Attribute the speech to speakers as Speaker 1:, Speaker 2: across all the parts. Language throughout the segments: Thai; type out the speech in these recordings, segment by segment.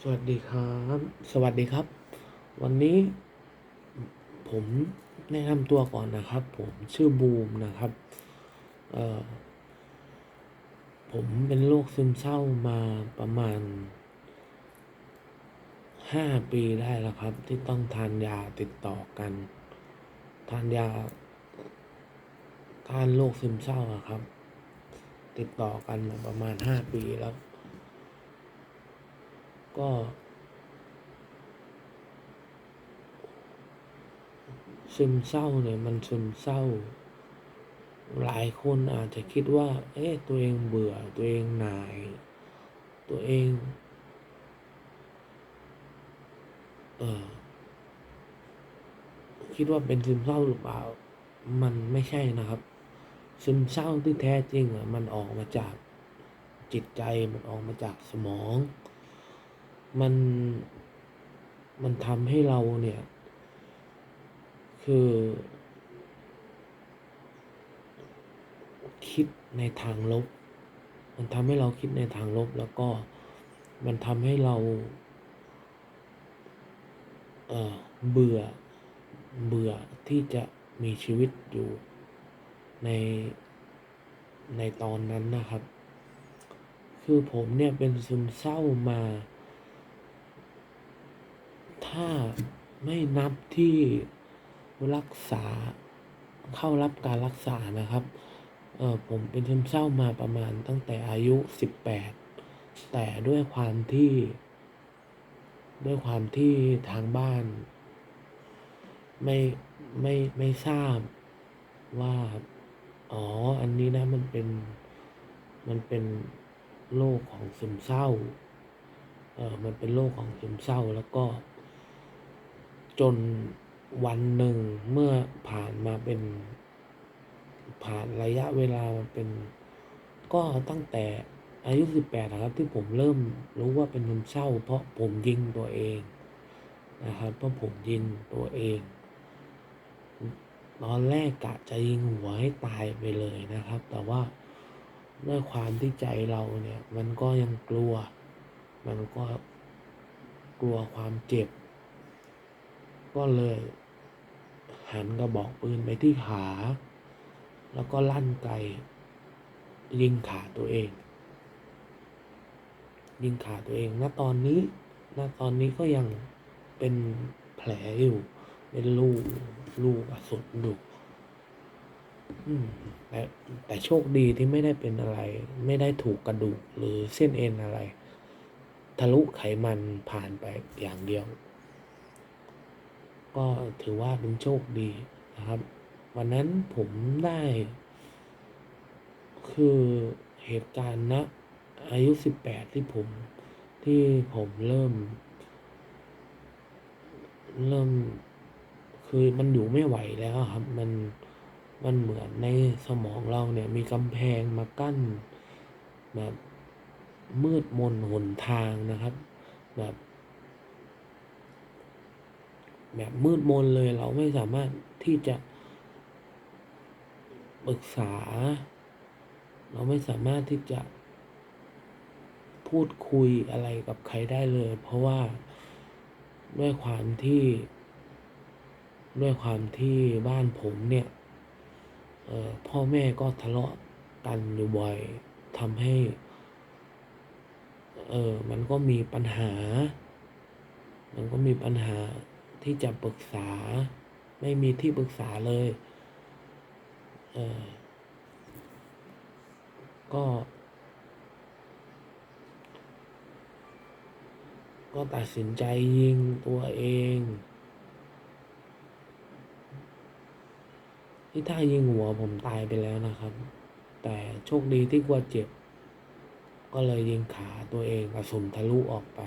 Speaker 1: สวัสดีครับ สวัสดีครับ วันนี้ผมแนะนำตัวก่อนนะครับ ผมชื่อบูมนะครับเอ่อผมเป็นโรคซึมเศร้ามาประมาณห้าปีได้แล้วครับ ที่ต้องทานยาติดต่อกัน ทานยาทานโรคซึมเศร้าอะครับ ติดต่อกันมาประมาณห้าปีแล้ว ก็ ซึมเศร้าเนี่ยมันซึมเศร้า หลายคนอาจจะคิดว่า เอ๊ะตัวเองเบื่อตัวเองหน่าย ตัวเอง เออคิดว่าเป็นซึมเศร้าหรือเปล่า มันไม่ใช่นะครับ ซึมเศร้าที่แท้จริงอะ มันออกมาจากจิตใจ มันออกมาจากสมอง มันมันทำให้เราเนี่ย คือ คิดในทางลบ มันทำให้เราคิดในทางลบแล้วก็มันทำให้เราเออเบื่อเบื่อที่จะมีชีวิตอยู่ในในตอนนั้นนะครับ คือผมเนี่ยเป็นซึมเศร้ามา ถ้าไม่นับที่รักษาเข้ารับการรักษานะครับ เออผมเป็นซึมเศร้ามาประมาณตั้งแต่อายุ18แปดแต่ด้วยความที่ ด้วยความที่ทางบ้าน ไม่ไม่ไม่ทราบว่า อ๋อ อันนี้นะมันเป็นมันเป็นโรคของซึมเศร้า เออมันเป็นโรคของซึมเศร้าแล้วก็ จนวันหนึ่งเมื่อผ่านมาเป็น ผ่านระยะเวลามาเป็น ก็ตั้งแต่อายุ18อะครับ ที่ผมเริ่มรู้ว่าเป็นซึมเศร้า เพราะผมยิงตัวเองนะครับเพราะผมยิงตัวเองตอนแรกกะจะยิงหัวให้ตายไปเลยนะครับ แต่ว่าด้วยความที่ใจเราเนี่ย มันก็ยังกลัว มันก็กลัวความเจ็บ ก็เลยหันกระบอกปืนไปที่ขา แล้วก็ลั่นไกยิงขาตัวเอง ยิงขาตัวเอง ณ ตอนนี้ ณ ตอนนี้ก็ยังเป็นแผลอยู่ เป็นรูรูกระสุนอยู่แต่แต่โชคดีที่ไม่ได้เป็นอะไร ไม่ได้ถูกกระดูกหรือเส้นเอ็นอะไร ทะลุไขมันผ่านไปอย่างเดียว ก็ถือว่าเป็นโชคดีนะครับ วันนั้นผมได้ คือเหตุการณ์ณอายุ18ที่ผมที่ผมเริ่ม เริ่ม คือมันอยู่ไม่ไหวแล้วครับ มันมันเหมือนในสมองเราเนี่ย มีกำแพงมากั้นแบบมืดมนหนทางนะครับ แบบ แบบมืดมนเลยเราไม่สามารถที่จะปรึกษา เราไม่สามารถที่จะพูดคุยอะไรกับใครได้เลย เพราะว่าด้วยความที่ ด้วยความที่บ้านผมเนี่ยพ่อแม่ก็ทะเลาะกันอยู่บ่อยทำให้เออมันก็มีปัญหา มันก็มีปัญหา ที่จะปรึกษา ไม่มีที่ปรึกษาเลยเออก็ ก็ตัดสินใจยิงตัวเองนี่ถ้ายิงหัวผมตายไปแล้วนะครับ แต่โชคดีที่กลัวเจ็บ ก็เลยยิงขาตัวเองกระสุนทะลุออกไป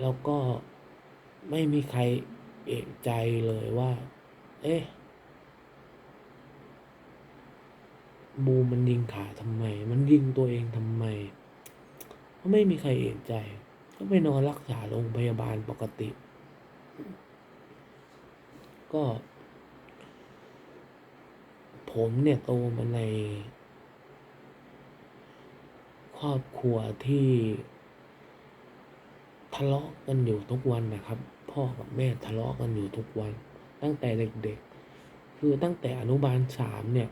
Speaker 1: แล้วก็ไม่มีใครเอะใจเลยว่า เอ๊ะ บูมันยิงขาทำไม มันยิงตัวเองทำไม ก็ไม่มีใครเอะใจ ก็ไปนอนรักษาโรงพยาบาลปกติ ก็ ผมเนี่ยโตมาใน ครอบครัวที่ ทะเลาะกันอยู่ทุกวันนะครับ พ่อกับแม่ทะเลาะกันอยู่ทุกวัน ตั้งแต่เด็กๆ คือตั้งแต่อนุบาลสามเนี่ย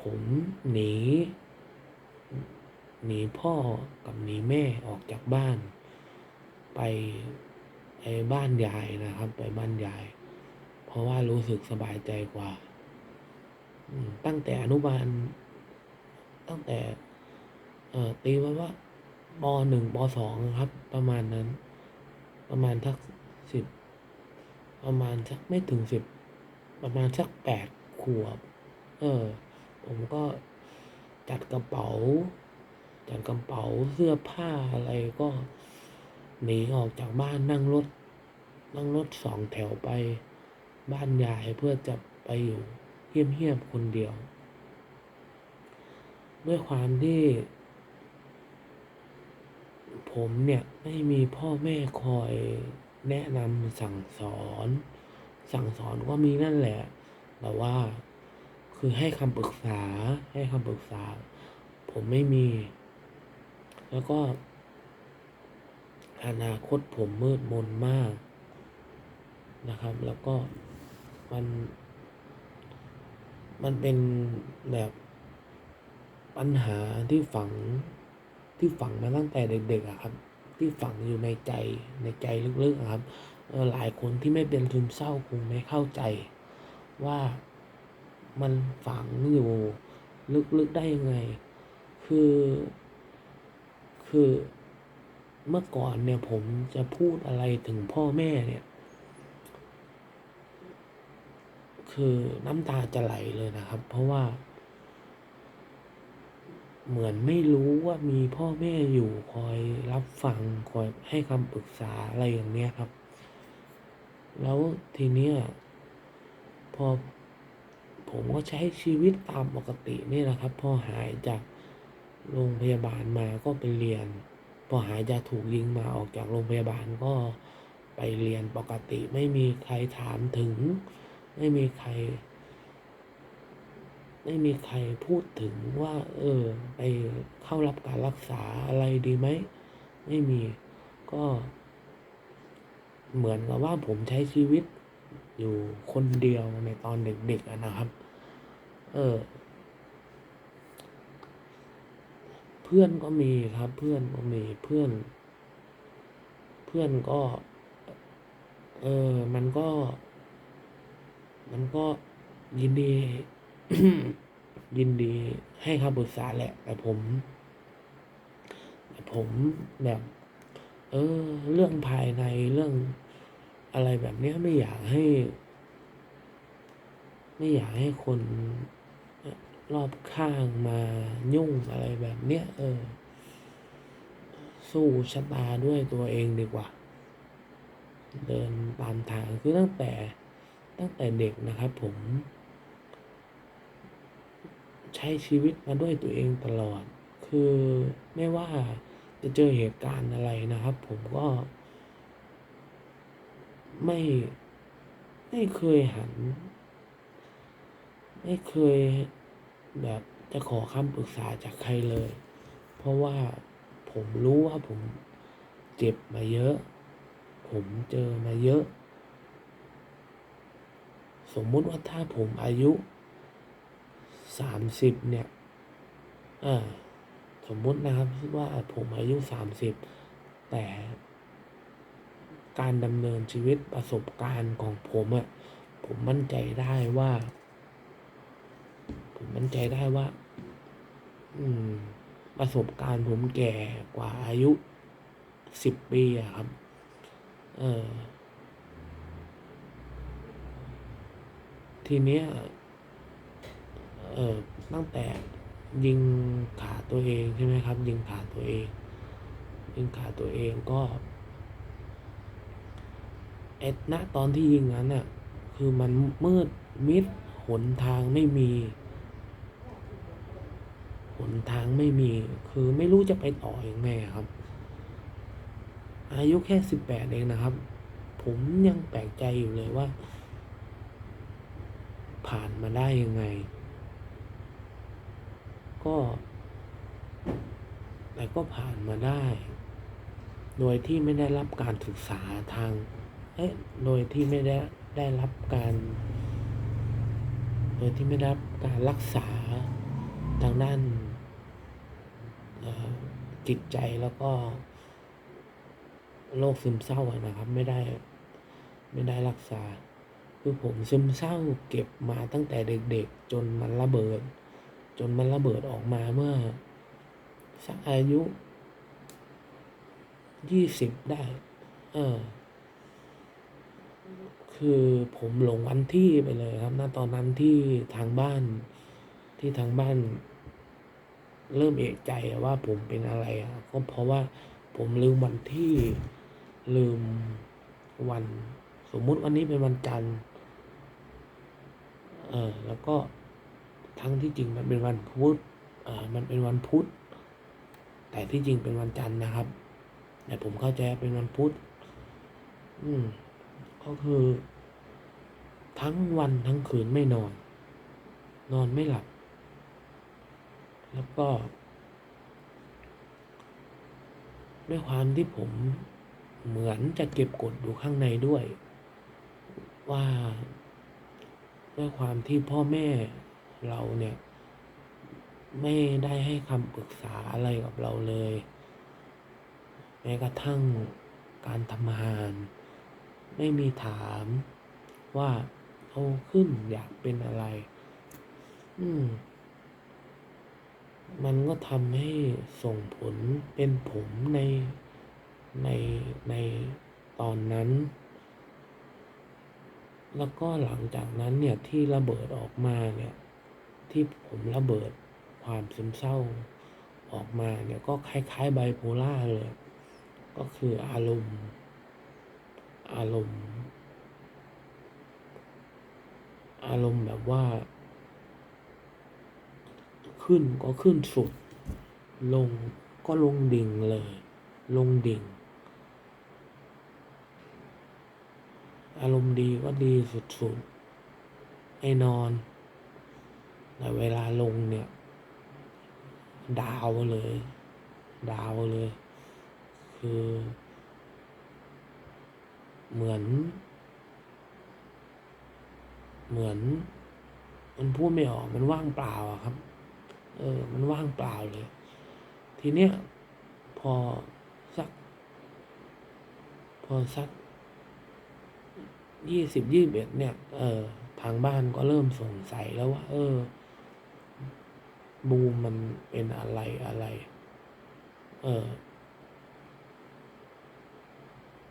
Speaker 1: ผมหนีหนีพ่อกับหนีแม่ออกจากบ้าน ไปไปบ้านยายนะครับ ไปบ้านยาย เพราะว่ารู้สึกสบายใจกว่าตั้งแต่อนุบาล ตั้งแต่เออตีไว้ว่า ปหนึ่งปสองครับ ประมาณนั้น ประมาณสักสิบประมาณสักไม่ถึงสิบประมาณสักแปดขวบ เออ ผมก็จัดกระเป๋า จัดกระเป๋าเสื้อผ้าอะไรก็หนีออกจากบ้านนั่งรถ นั่งรถสองแถวไปบ้านยายเพื่อจะไปอยู่เฮี้ยมๆคนเดียว ด้วยความที่ ผมเนี่ยไม่มีพ่อแม่คอยแนะนำสั่งสอน สั่งสอนก็มีนั่นแหละ แต่ว่า คือให้คำปรึกษาให้คำปรึกษา ผมไม่มี แล้วก็ อนาคตผมมืดมนมากนะครับ แล้วก็มัน มันเป็นแบบปัญหาที่ฝัง ที่ฝังมาตั้งแต่เด็กๆครับ ที่ฝังอยู่ในใจในใจลึกๆครับหลายคนที่ไม่เป็นซึมเศร้าคงไม่เข้าใจ ว่ามันฝังอยู่ลึกๆได้ยังไง คือ คือเมื่อก่อนเนี่ยผมจะพูดอะไรถึงพ่อแม่เนี่ย คือน้ำตาจะไหลเลยนะครับ เพราะว่า เหมือนไม่รู้ว่ามีพ่อแม่อยู่คอยรับฟังคอยให้คำปรึกษาอะไรอย่างเนี้ยครับ แล้วทีเนี้ยพอผมก็ใช้ชีวิตตามปกตินี่แหละครับ พอหายจากโรงพยาบาลมาก็ไปเรียน พอหายจากถูกยิงมาออกจากโรงพยาบาลก็ไปเรียนปกติ ไม่มีใครถามถึง ไม่มีใคร ไม่มีใครพูดถึงว่า เออ ไปเข้ารับการรักษาอะไรดีไหม ไม่มี ก็ เหมือนกับว่าผมใช้ชีวิตอยู่คนเดียวในตอนเด็กๆนะครับ เออ เพื่อนก็มีครับ เพื่อนก็มีเพื่อน เพื่อนก็ เออ มันก็ มันก็ยินดี ยินดีให้คำปรึกษาแหละ แต่ผมแต่ผมแบบ เออ เรื่องภายในเรื่องอะไรแบบนี้ไม่อยากให้ ไม่อยากให้คนรอบข้างมายุ่งอะไรแบบเนี้ยเออ สู้ชะตาด้วยตัวเองดีกว่า เดินตามทางคือตั้งแต่ตั้งแต่เด็กนะครับผม ใช้ชีวิตมาด้วยตัวเองตลอด คือไม่ว่าจะเจอเหตุการณ์อะไรนะครับ ผมก็ ไม่ไม่เคยหัน ไม่เคยแบบจะขอคำปรึกษาจากใครเลย เพราะว่าผมรู้ว่าผมเจ็บมาเยอะ ผมเจอมาเยอะ สมมุติว่าถ้าผมอายุ สามสิบเนี่ยอ่าสมมุตินะครับว่าผมอายุสามสิบแต่การดำเนินชีวิตประสบการณ์ของผมอะผมมั่นใจได้ว่า ผมมั่นใจได้ว่า อืม ประสบการณ์ผมแก่กว่าอายุสิบปีอะครับ เออทีเนี้ย เออตั้งแต่ยิงขาตัวเองใช่ไหมครับ ยิงขาตัวเอง ยิงขาตัวเองก็เอ็ดณตอนที่ยิงนั้นน่ะคือมันมืดมิดหนทางไม่มี หนทางไม่มี คือไม่รู้จะไปต่ออยังไงครับ อายุแค่สิบแปดเองนะครับ ผมยังแปลกใจอยู่เลยว่า ผ่านมาได้ยังไง ก็แต่ก็ผ่านมาได้ โดยที่ไม่ได้รับการศึกษาทาง เอ๊ะ โดยที่ไม่ได้ได้รับการ โดยที่ไม่ได้รับการรักษาทางด้านอ่อจิตใจแล้วก็โรคซึมเศร้าอะนะครับ ไม่ได้ไม่ได้รักษา คือผมซึมเศร้าเก็บมาตั้งแต่เด็กๆ จนมันระเบิด จนมันระเบิดออกมาเมื่อ สักอายุยี่สิบได้ เออ คือผมหลงวันที่ไปเลยครับณตอนนั้นที่ทางบ้าน ที่ทางบ้าน เริ่มเอกใจว่าผมเป็นอะไรอะก็เพราะว่าผมลืมวันที่ ลืมวัน สมมุติวันนี้เป็นวันจันทร์ เออ แล้วก็ ทั้งที่จริงมันเป็นวันพุธอ่ามันเป็นวันพุธ แต่ที่จริงเป็นวันจันทร์นะครับ แต่ผมเข้าใจเป็นวันพุธ อืม ก็คือ ทั้งวันทั้งคืนไม่นอน นอนไม่หลับ แล้วก็ ด้วยความที่ผมเหมือนจะเก็บกดอยู่ข้างในด้วย ว่าด้วยความที่พ่อแม่ เราเนี่ย ไม่ได้ให้คำปรึกษาอะไรกับเราเลย แม้กระทั่งการทำงาน ไม่มีถามว่าโตขึ้นอยากเป็นอะไร อืม มันก็ทำให้ส่งผลเป็นผมในในในตอนนั้น แล้วก็หลังจากนั้นเนี่ยที่ระเบิดออกมาเนี่ย ที่ผมระเบิดความซึมเศร้าออกมาเนี่ยก็คล้ายๆไบโพล่าเลย ก็คืออารมณ์ อารมณ์ อารมณ์แบบว่า ขึ้นก็ขึ้นสุด ลงก็ลงดิ่งเลย ลงดิ่ง อารมณ์ดีก็ดีสุดๆให้นอน แต่เวลาลงเนี่ย ดาวเลย ดาวเลย คือ เหมือน เหมือน มันพูดไม่ออก มันว่างเปล่าอะครับ เออ มันว่างเปล่าเลย ทีเนี้ยพอสัก พอสักยี่สิบยี่สิบเอ็ดเนี่ย เออ ทางบ้านก็เริ่มสงสัยแล้วว่า เออ บูมมันเป็นอะไรอะไร เออ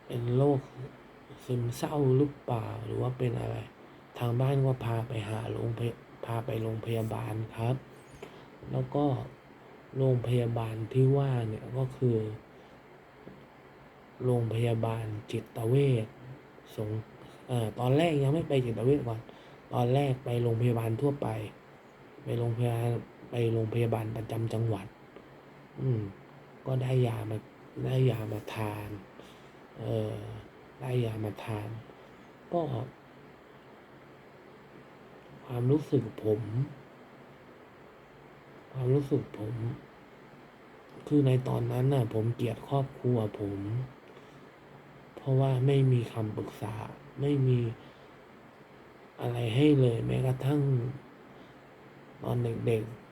Speaker 1: เป็นโรคซึมเศร้าหรือเปล่าหรือว่าเป็นอะไร ทางบ้านก็พาไปหาโรงพยพาไปโรงพยาบาลครับ แล้วก็โรงพยาบาลที่ว่าเนี่ยก็คือ โรงพยาบาลจิตเวชสงเอ่อตอนแรกยังไม่ไปจิตเวชก่อน ตอนแรกไปโรงพยาบาลทั่วไป ไปโรงพยาบาล ไปโรงพยาบาลประจำจังหวัด อืม ก็ได้ยามาได้ยามาทาน เออได้ยามาทาน ก็ ความรู้สึกผม ความรู้สึกผม คือในตอนนั้นน่ะ ผมเกลียดครอบครัวผม เพราะว่าไม่มีคำปรึกษา ไม่มีอะไรให้เลย แม้กระทั่งตอนเด็กๆ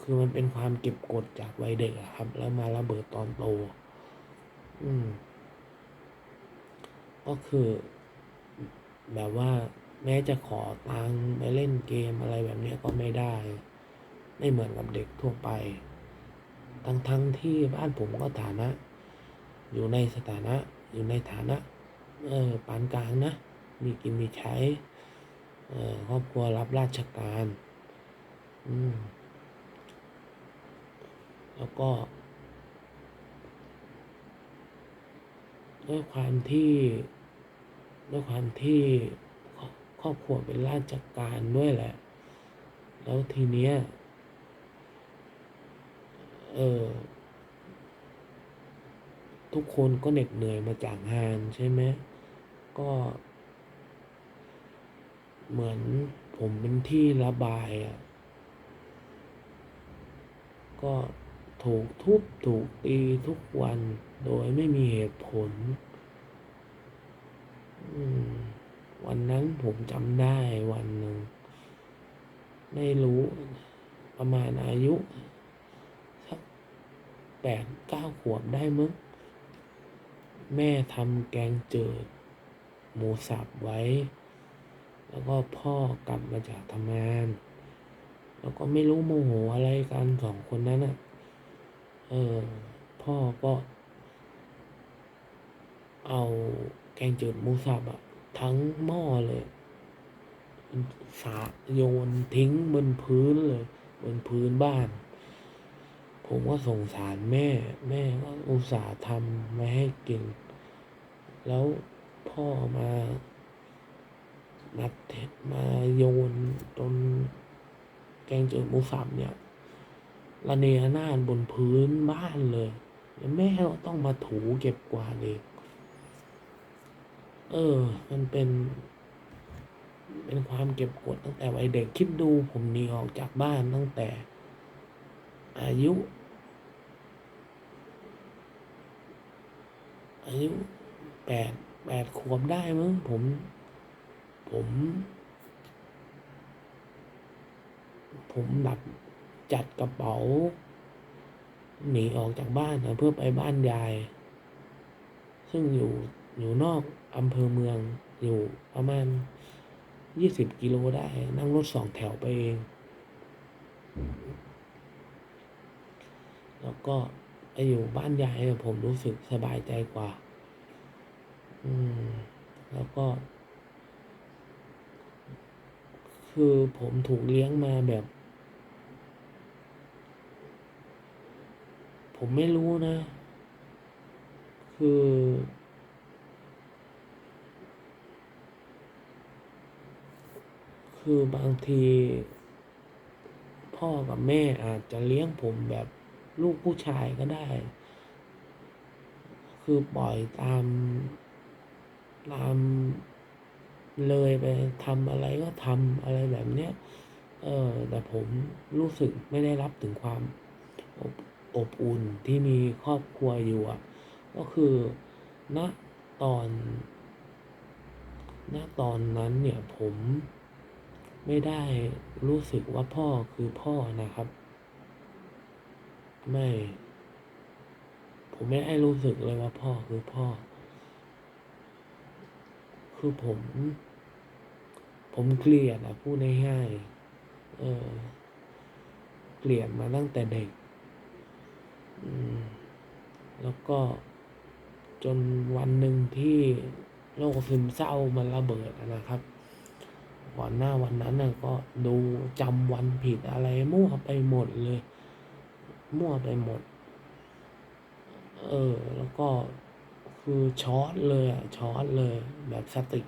Speaker 1: คือมันเป็นความเก็บกดจากวัยเด็กครับ แล้วมาระเบิดตอนโตอืม ก็คือ แบบว่า แม้จะขอตังค์ไปเล่นเกมอะไรแบบนี้ก็ไม่ได้ ไม่เหมือนกับเด็กทั่วไป ทั้งทั้งที่บ้านผมก็ฐานะ อยู่ในสถานะ อยู่ในฐานะ เออปานกลางนะ มีกินมีใช้ เออครอบครัวรับราชการ อืม แล้วก็ด้วยความที่ด้วยความที่ครอบครัวเป็นราชการด้วยแหละ แล้วทีเนี้ย เออ ทุกคนก็เหน็ดเหนื่อยมาจากงานใช่ไหม ก็ เหมือนผมเป็นที่ระบายอะ ก็ถูกทุบถูกตีทุกวันโดยไม่มีเหตุผล วันนั้นผมจำได้วันหนึ่ง ไม่รู้ประมาณอายุ สักแปดเก้าขวบได้มั้งแม่ทำแกงเจิด หมูสับไว้ แล้วก็พ่อกลับมาจากทำงาน แล้วก็ไม่รู้โมโหอะไรกันสองคนนั้นอะ เออ พ่อก็ เอาแกงจืดหมูสับอะทั้งหม้อเลย สาโยนทิ้งบนพื้นเลย บนพื้นบ้าน ผมก็สงสารแม่ แม่ก็อุตส่าห์ทำมาให้กิน แล้วพ่อมานัดมาโยนจน แกงจืดหมูสับเนี่ยระเนระนาดบนพื้นบ้านเลยแม่ก็ต้องมาถูเก็บกวาดเองเออ มันเป็น เป็นความเก็บกดตั้งแต่วัยเด็กคิดดูผมหนีออกจากบ้านตั้งแต่ อายุ อายุแปดแปดขวบได้มั้งผม ผม ผมแบบจัดกระเป๋า หนีออกจากบ้านนะเพื่อไปบ้านยาย ซึ่งอยู่อยู่นอกอำเภอเมืองอยู่ประมาณยี่สิบกิโลได้ นั่งรถสองแถวไปเอง แล้วก็ไปอยู่บ้านยายเนี่ยผมรู้สึกสบายใจกว่า อืม แล้วก็ คือผมถูกเลี้ยงมาแบบ ผมไม่รู้นะ คือ คือบางที พ่อกับแม่อาจจะเลี้ยงผมแบบลูกผู้ชายก็ได้ คือปล่อยตาม ตาม เลยไปทำอะไรก็ทำอะไรแบบเนี้ยเออแต่ผมรู้สึกไม่ได้รับถึงความอบอบอุ่นที่มีครอบครัวอยู่อะ ก็คือณตอนณตอนนั้นเนี่ยผมไม่ได้รู้สึกว่าพ่อคือพ่อนะครับ ไม่ ผมไม่ได้รู้สึกเลยว่าพ่อคือพ่อ คือผม ผมเกลียดอะพูดง่ายๆเออ เกลียดมาตั้งแต่เด็ก อืม แล้วก็จนวันหนึ่งที่โรคซึมเศร้ามันระเบิดนะครับก่อนหน้าวันนั้นน่ะก็ดูจำวันผิดอะไรมั่วไปหมดเลย มั่วไปหมด เออ แล้วก็คือช็อตเลยอะช็อตเลย แบบสติ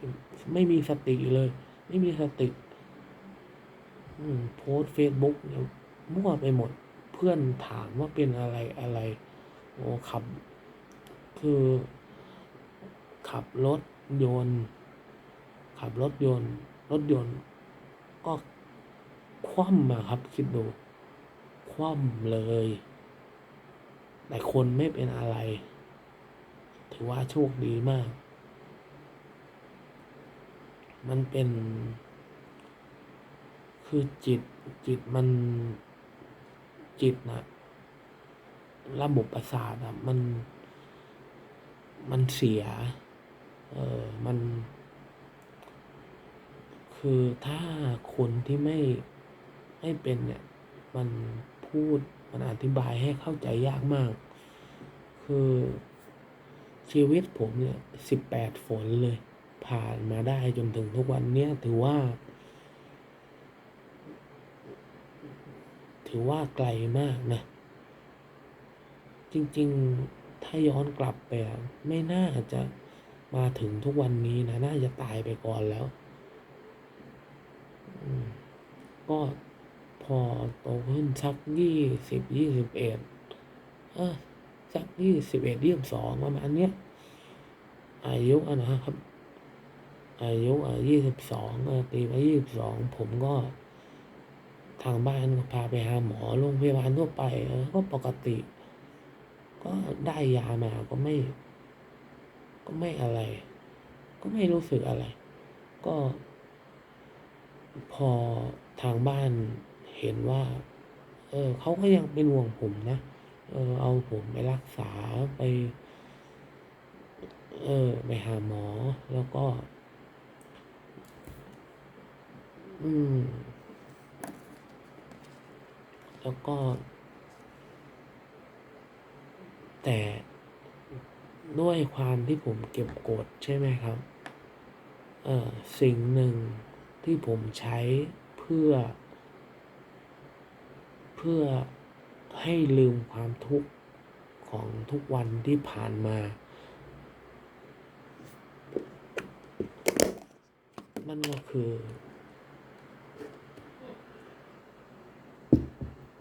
Speaker 1: ไม่มีสติเลย ไม่มีสติโพสเฟซบุ๊กเนี่ยมั่วไปหมด เพื่อนถามว่าเป็นอะไรอะไร โอ้ขับ คือ ขับรถยนต์ ขับรถยนต์ รถยนต์ ก็คว่ำมาครับ คิดดู คว่ำเลย แต่คนไม่เป็นอะไร ถือว่าโชคดีมาก มันเป็น คือจิตจิตมันจิตนะระบบประสาทอะมัน มันเสีย เออมัน คือถ้าคนที่ไม่ไม่เป็นเนี่ย มันพูดมันอธิบายให้เข้าใจยากมาก คือชีวิตผมเนี่ยสิบแปดฝนเลย ผ่านมาได้จนถึงทุกวันนี้ถือว่า ถือว่าไกลมากนะ จริงๆถ้าย้อนกลับไปไม่น่าจะมาถึงทุกวันนี้นะ น่าจะตายไปก่อนแล้ว ก็พอโตขึ้นสักยี่สิบยี่สิบเอ็ดสักยี่สิบเอ็ดยี่สิบสองประมาณเนี้ยอายุอนะครับ อายุยี่สิบสองตีไปยี่สิบสองผมก็ทางบ้านก็พาไปหาหมอโรงพยาบาลทั่วไปก็ปกติ ก็ได้ยามาก็ไม่ ก็ไม่อะไร ก็ไม่รู้สึกอะไร ก็ พอทางบ้านเห็นว่า เออเขาก็ยังเป็นห่วงผมนะเออเอาผมไปรักษาไป เออ ไปหาหมอแล้วก็ อืม แล้วก็ แต่ด้วยความที่ผมเก็บกดใช่ไหมครับ เออสิ่งหนึ่งที่ผมใช้เพื่อ เพื่อให้ลืมความทุกข์ของทุกวันที่ผ่านมานั่นก็คือ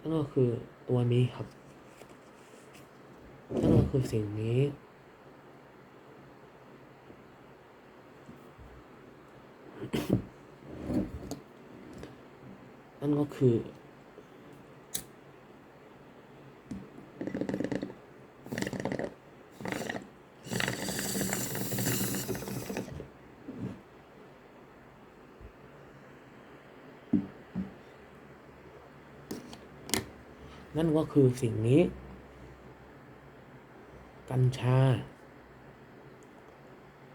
Speaker 1: นั่นก็คือตัวนี้ครับนั่นก็คือสิ่งนี้ นั่นก็คือ นั่นก็คือสิ่งนี้ กัญชา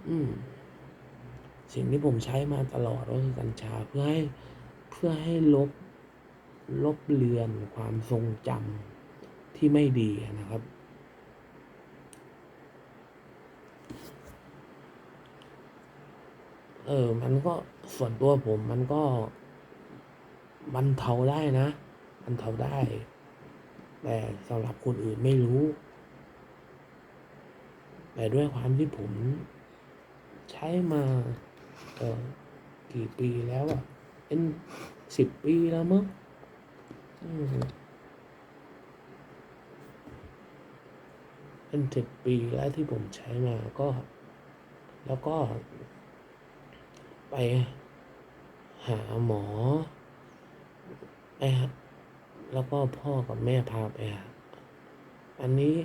Speaker 1: อืม สิ่งที่ผมใช้มาตลอดก็คือกัญชาเพื่อให้เพื่อให้ลบลบเลือนความทรงจำที่ไม่ดีนะครับ เออ มันก็ส่วนตัวผมมันก็บรรเทาได้นะบรรเทาได้ แต่สำหรับคนอื่นไม่รู้ แต่ด้วยความที่ผมใช้มาเออกี่ปีแล้วอะเป็นสิบปีแล้วมั้งอืมเป็นสิบปีแล้วที่ผมใช้มาก็ แล้วก็ ไปหาหมอไปหา แล้วก็พ่อกับแม่พาไปหาอันนี้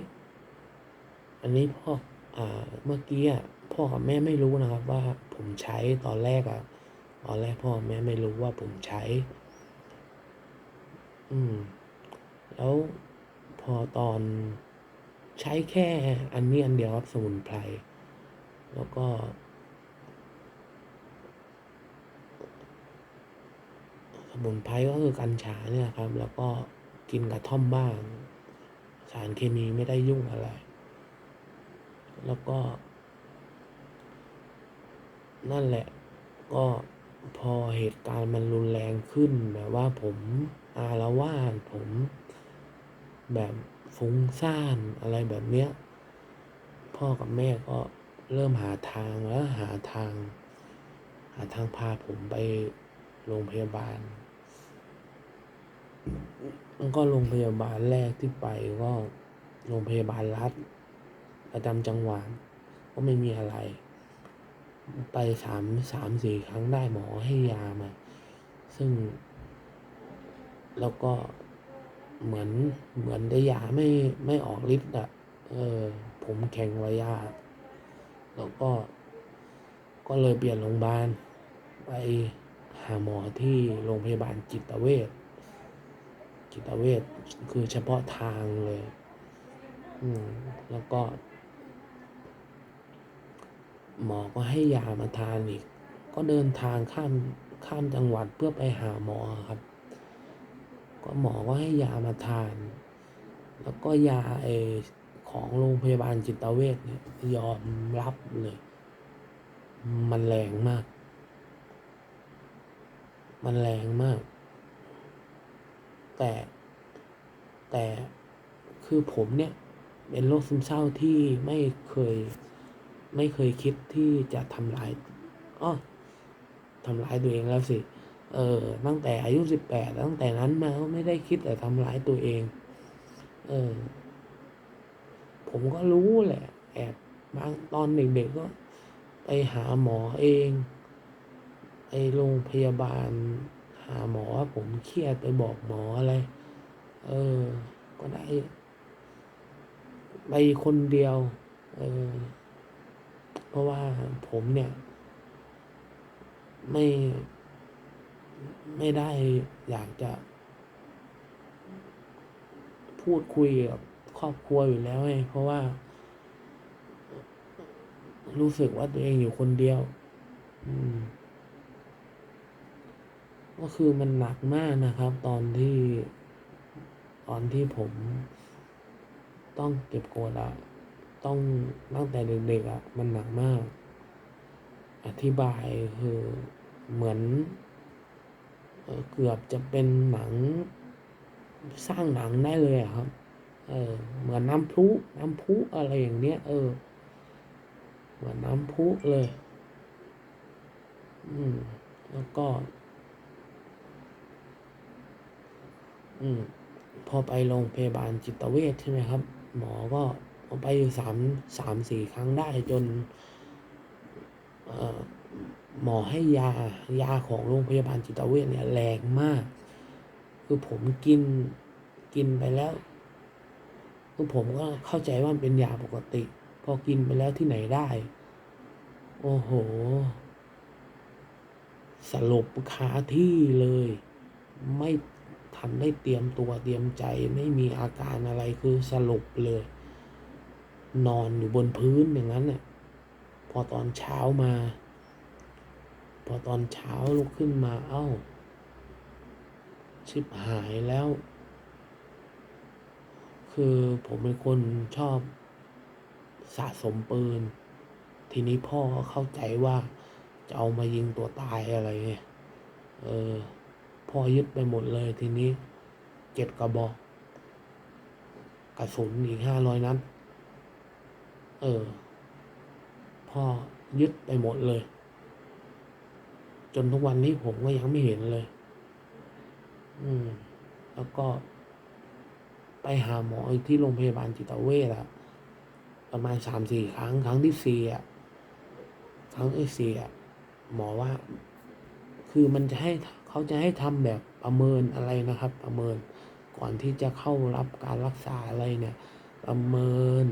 Speaker 1: อันนี้พ่ออ่าเมื่อกี้อะพ่อกับแม่ไม่รู้นะครับ ว่าผมใช้ตอนแรกอะ ตอนแรกพ่อแม่ไม่รู้ว่าผมใช้ อืม แล้วพอตอนใช้แค่อันนี้อันเดียวครับสมุนไพรแล้วก็ มุนไพรก็คือกัญชาเนี่ยครับ แล้วก็กินกระท่อมบ้าง สารเคมีไม่ได้ยุ่งอะไร แล้วก็ นั่นแหละก็พอเหตุการณ์มันรุนแรงขึ้นแบบว่าผมอาละวาดผมแบบฟุ้งซ่านอะไรแบบเนี้ย พ่อกับแม่ก็เริ่มหาทางแล้วหาทาง หาทางพาผมไปโรงพยาบาล ก็โรงพยาบาลแรกที่ไปก็โรงพยาบาลรัฐประจำจังหวัดก็ไม่มีอะไร ไปสามสามสี่ครั้งได้หมอให้ยามา ซึ่ง แล้วก็เหมือนเหมือนได้ยาไม่ไม่ออกฤทธิ์อะ เออ ผมแข็งระยาแล้วก็ ก็เลยเปลี่ยนโรงพยาบาล ไปหาหมอที่โรงพยาบาลจิตเวช จิตเวชคือเฉพาะทางเลย อืม แล้วก็ หมอก็ให้ยามาทานอีก ก็เดินทางข้ามข้ามจังหวัดเพื่อไปหาหมอครับ ก็หมอก็ให้ยามาทาน แล้วก็ยาไอของโรงพยาบาลจิตเวชเนี่ยยอมรับเลย มันแรงมาก มันแรงมาก แต่แต่คือผมเนี่ยเป็นโรคซึมเศร้าที่ไม่เคยไม่เคยคิดที่จะทำร้ายอ้อทำร้ายตัวเองแล้วสิ เออ ตั้งแต่อายุสิบแปดตั้งแต่นั้นมาก็ไม่ได้คิดแต่ทำร้ายตัวเอง เออ ผมก็รู้แหละ แอบบางตอนเด็กๆก็ ไปหาหมอเอง ไปโรงพยาบาลาหมอว่าผมเครียดไปบอกหมออะไร เออ ก็ได้ ไปคนเดียว เออ เพราะว่าผมเนี่ย ไม่ ไม่ได้อยากจะ พูดคุยกับครอบครัวอยู่แล้วไงเพราะว่า รู้สึกว่าตัวเองอยู่คนเดียว อืม ก็คือมันหนักมากนะครับ ตอนที่ตอนที่ผมต้องเก็บกดอะต้องตั้งแต่เด็กๆอะมันหนักมาก อธิบายคือเหมือนเออเกือบจะเป็นหนังสร้างหนังได้เลยอะครับ เออเหมือนน้ำพุน้ำพุอะไรอย่างเนี้ย เออ เหมือนน้ำพุเลย อืม แล้วก็ อืมพอไปโรงพยาบาลจิตเวชใช่ไหมครับ หมอก็ไปอยู่สามสามสี่ครั้งได้จนหมอให้ยายาของโรงพยาบาลจิตเวชเนี่ยแรงมาก คือผมกินกินไปแล้วคือผมก็เข้าใจว่าเป็นยาปกติ พอกินไปแล้วที่ไหนได้ โอ้โห สลบคาที่เลย ไม่ ทันได้เตรียมตัวเตรียมใจไม่มีอาการอะไรคือสลบเลย นอนอยู่บนพื้นอย่างนั้นเนี่ยพอตอนเช้ามา พอตอนเช้าลุกขึ้นมาเอ้า ชิบหายแล้ว คือผมเป็นคนชอบสะสมปืน ทีนี้พ่อเข้าใจว่าจะเอามายิงตัวตายอะไรเงี้ยเออ พ่อยึดไปหมดเลยทีนี้เจ็ดกระบอก กระสุนอีกห้าร้อยนัด เออ พ่อยึดไปหมดเลย จนทุกวันนี้ผมก็ยังไม่เห็นเลย อืม แล้วก็ ไปหาหมออีกที่โรงพยาบาลจิตเวชอะประมาณสามสี่ครั้ง ครั้งที่สี่อะครั้งที่สี่อะหมอว่า คือมันจะให้ เขาจะให้ทำแบบประเมินอะไรนะครับ ประเมินก่อนที่จะเข้ารับการรักษาอะไรเนี่ย ประเมิน